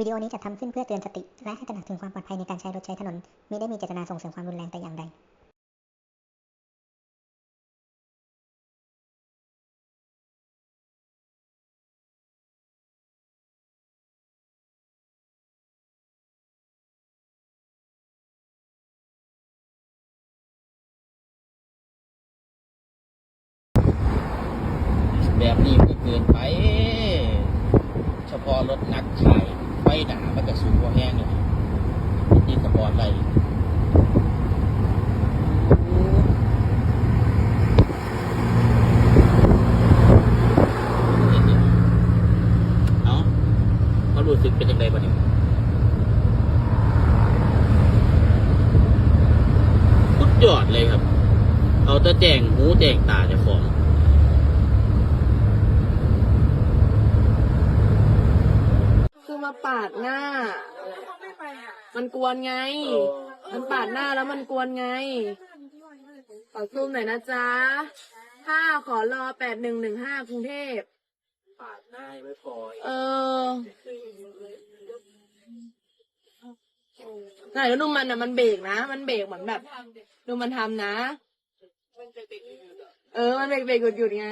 วิดีโอนี้จัดทำขึ้นเพื่อเตือนสติ และให้ตระหนักถึงความปลอดภัยในการใช้รถใช้ถนนมิได้มีเจตนาส่งเสริมความรุนแรงแต่อย่างใดแบบนี้มันก็เกินไป เฉพาะรถนักขาย ฟหนามันก็สูงกว่าแห้งเลยนี่สปอร์ตอะไรเอ้าเขารู้สึกเป็นยังไงบ้างเนี่ยสุดยอดเลยครับ เอาแต่แจงหูแจงตาเจ้าของ คือมา ปาดหน้า มันกวนไง มันปาดหน้าแล้วมันกวนไงขอซูมหน่อยนะจ๊ะห้าขอรอแปดหนึ่งหนึ่งห้ากรุงเทพ ปาดหน้าไม่พอเออไหนแล้วดูมันอะมันเบรกนะ มันเบรกเหมือนแบบ ดูมันทำนะ เออ มันเบรกเบรกหยุดหยุดไง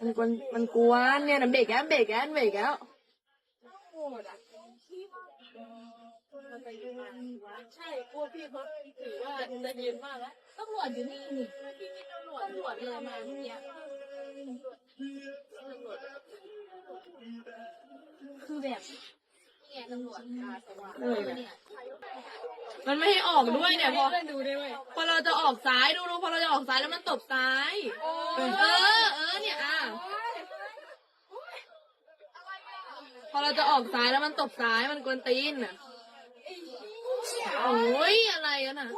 มันกวนมันกวนเนี่ยนะเบรกแล้วเบรกแล้วเบรกแล้ว ใช่กลัวพี่เขาถือว่าจะยืนมากแล้วตำรวจอยู่นี่นี่ตำรวจตำรวจเลยมาเมื่อกี้คือแบบนี่ไงตำรวจตาสว่างเออเนี่ยมันไม่ให้ออกด้วยเนี่ยพอดูได้ไหมพอเราจะออกซ้ายดูดูพอเราจะออกซ้ายแล้วมันตบซ้าย เออเออ เนี่ยอะ พอเราจะออกซ้ายแล้วมันตบซ้ายมันกวนตีนอะโอ้ยอะไรกันอะ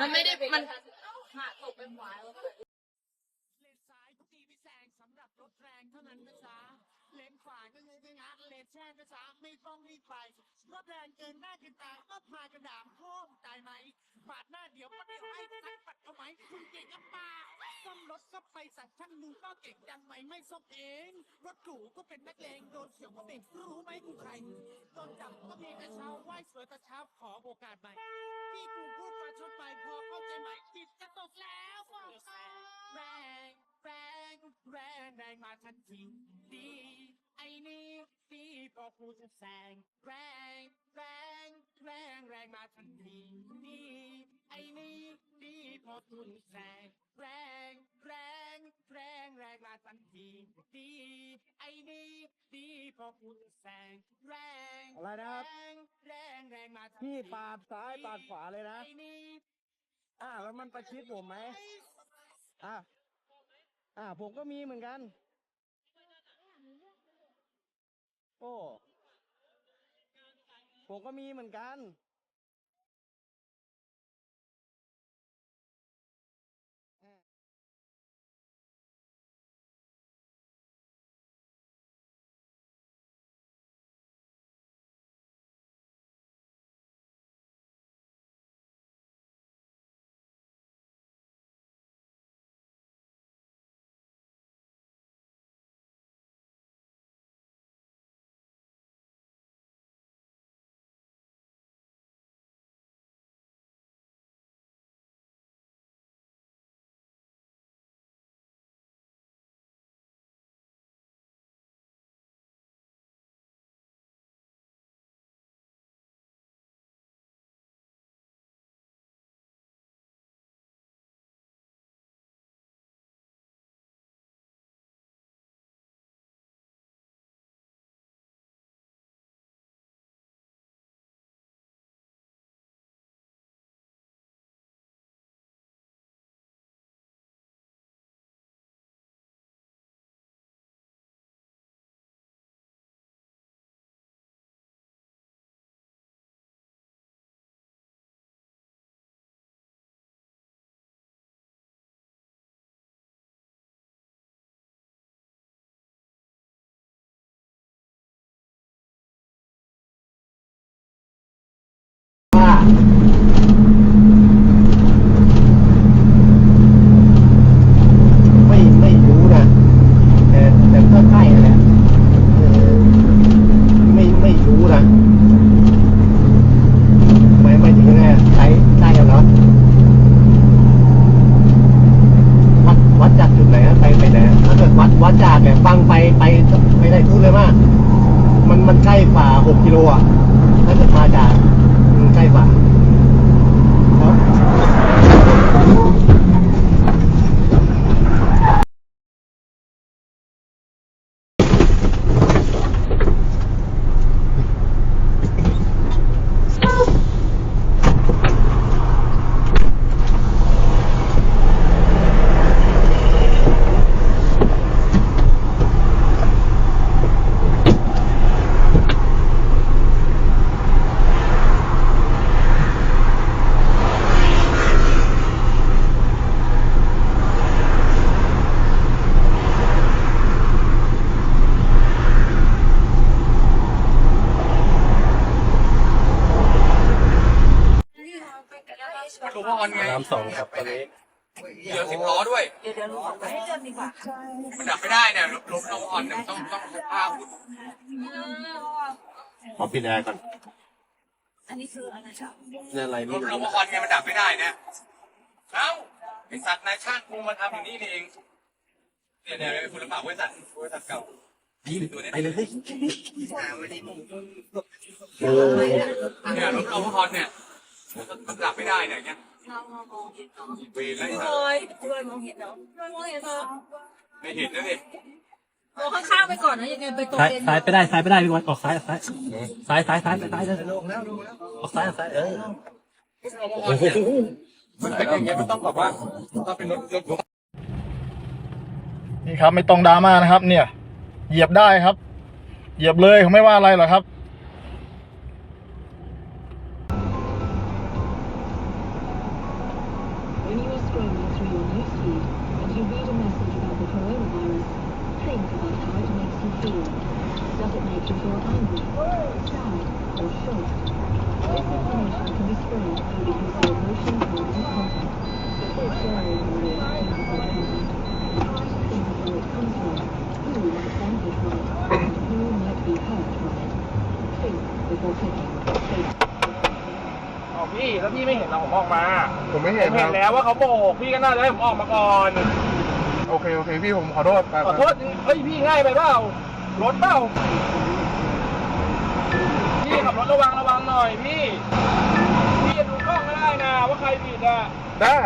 มันไม่ได้มันขาตกเป็นหวายเลนซ้ายทุกทีไม่แซงสำหรับรถแรงเท่านั้นนะจ๊ะเลนขวาก็เลยไม่งัดเลนแช่นะจ๊ะไม่ต้องรีบไปรถแรงเกินหน้าเกินตาก็พากันด่ามโค้งตายไหมปาดหน้าเดี๋ยวก็เดี๋ยวไอ้สักปัดเอาไหมคุณเก่งกับป่า ซ่อมรถก็ไปสั่งช่างมึงก็เก่งยังไหมไม่ซ่อมเอง รถหรูก็เป็นนักเลงโดนเฉียวก็เบ่งรู้ไหมกูใครโดนจับก็มีกระเช้าไหว้สวยตะเช้าขอโอกาสใหม่ที่กูพูดมาชดไปพอเข้าใจไหมจิตจะตกแล้วบอกแรงแรงแรงแรงมาทันทีดีไอ้นี่ดีพอกูจะแซงแรงแรงแรงแรงมาทันทีดี ไอ้นี่ดีพอกูจะแซงแรงแรงแรงแรงมาทันทีดีไอ้นี่ดีพอกูจะแซงแรงอะไรนะครับ แรงแรงแรงมาทันทีพี่ปาดซ้ายปาดขวาเลยนะไอ้นี่อ่าแล้วมันประชิดผมไหมอ่าอ่าผมก็มีเหมือนกัน โอ้ผมก็มีเหมือนกัน กกิโลอะถ้าเกิดมาจากใกล้กว่าครับ น้ำสองครับตอนนี้เดี๋ยวสิบล้อด้วย เดี๋ยวเดี๋ยวลงไปให้เดินดีกว่ามันดับไม่ได้เนี่ยรถรถเราอ่อนเนี่ยต้องต้องสภาพขอปิดแอร์ก่อนอันนี้คืออะไรครับนี่อะไรรไม่ถรู้เราอ่อนไงมันดับไม่ได้เนี่ยเอ้าไอสัตว์นายช่างกูมาทำอย่างนี้นี่เองเนี่ยเนี่ยคุณลำบากบริษัทบริษัทเก่าพี่ตัวเนี้ยไปเลยเนี่ยรถเราอ่อนเนี่ยมันดับไม่ได้เนี่ย อย่างเงี้ยเรามองเห็นเนาะเวรแล้วไอ้สัตเลว์ยเลยมองเห็นเนาะเลยมองเห็นเนาะไม่เห็นนะดิมองข้างๆไปก่อนนะยังไงไปตรงซ้ายเลนซ้ายไปได้ซ้ายไปได้พี่วันออกซ้ายออกซ้ายซ้ายซ้ายซ้ายไปซ้ายเลยลงแล้วลงแล้วออกซ้ายออกซ้ายเออมันเป็นอย่างเงี้ยมันต้องแบบว่าถ้าเป็นรถรถนี่ครับ ไม่ต้องดราม่านะครับ เนี่ย เหยียบได้ครับ เหยียบเลยเขาไม่ว่าอะไรหรอกครับ Scrolling through your newsfeed and you read a message about the coronavirus, think about how it makes you feel. Does it make you feel angry, sad, or shocked? This information can be spread only ออกมาผมไม่ผเห็นมคเห็รับนแล้วว่าเขาโบกพี่ก็น่าจะให้ผมออกมาก่อนโอเคโอเคพี่ผมขอโทษไปขอโทษเฮ้ยพี่ง่ายไปเปล่ารถเปล่าพี่ขับรถระวังระวังหน่อยพี่พี่ดูกล้องก็ได้นะว่าใครผิดอะได้